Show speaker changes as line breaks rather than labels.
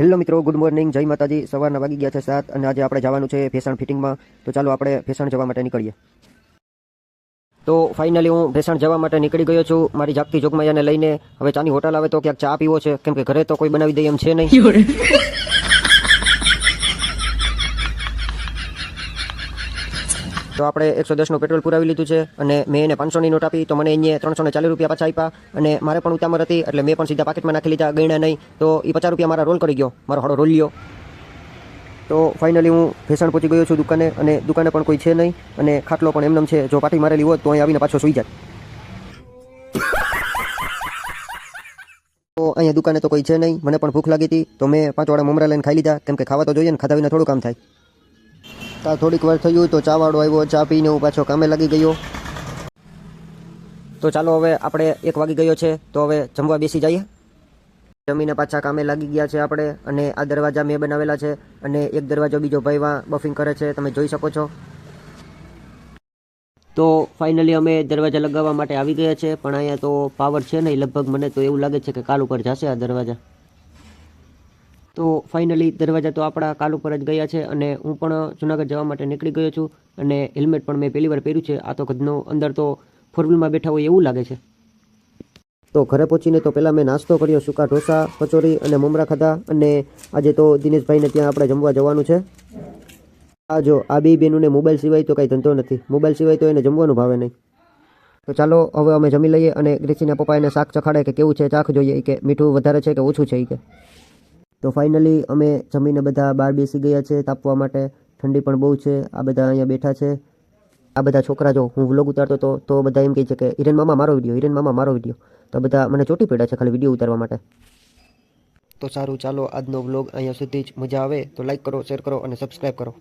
Hello મિત્રો, good morning. જય માતાજી. સવારના વાગી ગયા છે સાત અને આજે આપણે જવાનું છે ભેસાણ ફિટિંગમાં. તો ચાલો આપણે ભેસાણ જવા માટે નીકળીએ. તો ફાઇનલી હું ભેસણ જવા માટે નીકળી ગયો છું. મારી જાગતી જોગમાયાને લઈને હવે ચાની હોટલ આવે તો ક્યાંક ચા પીવો છે. કેમ કે ઘરે તો કોઈ બનાવી દે એમ છે નહીં. તો આપણે એકસો દસનું પેટ્રોલ પુરાવી લીધું છે અને મેં એને પાંચસોની નોટ આપી, તો મને અહીંયા ત્રણસો ને ચાલીસ રૂપિયા પાછા આપ્યા અને મારે પણ ઉતામર હતી, એટલે મેં પણ સીધા પાકેટમાં નાખી લીધા, ગણ્યા નહીં. તો એ પચાસ રૂપિયા મારા રોલ કરી ગયો, મારો હળો રોલ લ્યો. તો ફાઇનલી હું ભેસણ પહોંચી ગયો છું દુકાને અને દુકાને પણ કોઈ છે નહીં અને ખાટલો પણ એમનેમ છે, જો પાટી મારેલી હોત તો અહીં આવીને પાછો સુઈ જાય તો અહીંયા દુકાને તો કોઈ છે નહીં, મને પણ ભૂખ લાગી હતી, તો મેં પાંચ વાળા મમરા લઈને ખાઈ લીધા, કેમ કે ખાવા તો જોઈએ ને, ખાધા વિના થોડું કામ થાય. તા થોડીક વાર થયું તો ચા વાળો આવ્યો, ચા પીને હું પાછો કામે લાગી ગયો. તો ચાલો હવે આપણે એક વાગી ગયો છે, તો હવે જમવા બેસી જઈએ. જમીને પાછા કામે લાગી ગયા છે આપણે, અને આ દરવાજા મેં બનાવેલા છે, અને એક દરવાજો બીજો ભાઈવા બફિંગ કરે છે, તમે જોઈ શકો છો. તો ફાઇનલી અમે દરવાજા લગાવવા માટે આવી ગયા છે, પણ અહીંયા તો પાવર છે નહીં, લગભગ મને તો એવું લાગે છે કે કાલ ઉપર જશે આ દરવાજા. તો ફાઇનલી દરવાજા તો આપણા કાલ ઉપર જ ગયા છે અને હું પણ જુનાગઢ જવા માટે નીકળી ગયો છું અને હેલ્મેટ પણ મેં પહેલી વાર પહેર્યું છે. આ તો કદનો અંદર તો ફોર વ્હીલમાં બેઠા હોય એવું લાગે છે. તો ઘરે પહોંચીને તો પહેલાં મેં નાસ્તો કર્યો, સૂકા ઢોસા, કચોરી અને મમરા ખાધા અને આજે તો દિનેશભાઈને ત્યાં આપણે જમવા જવાનું છે. આ જો, આ બે બેનુને મોબાઈલ સિવાય તો કંઈ ધંધો નથી. મોબાઈલ સિવાય તો એને જમવાનું ભાવે નહીં. તો ચાલો, હવે અમે જમી લઈએ અને ગ્રીસીના પપ્પા એને શાક ચખાડે કે કેવું છે? ચાખ જોઈએ કે મીઠું વધારે છે કે ઓછું છે એ કે? તો ફાઇનલી અમે જમીને બધા બહાર બેસી ગયા છે તાપવા માટે. ઠંડી પણ બહુ છે. આ બધા અહીંયા બેઠા છે. આ બધા છોકરા જો હું વ્લોગ ઉતારતો હતો તો બધા એમ કહે છે કે, હિરેન મામા, મારો વીડિયો હિરેન મામા, મારો વીડિયો તો બધા મને ચોટી પડ્યા છે ખાલી વીડિયો ઉતારવા માટે. તો સારું, ચાલો આજનો વ્લોગ અહીંયા સુધી જ મજા આવે. તો લાઈક કરો શેર કરો અને સબસ્ક્રાઈબ કરો.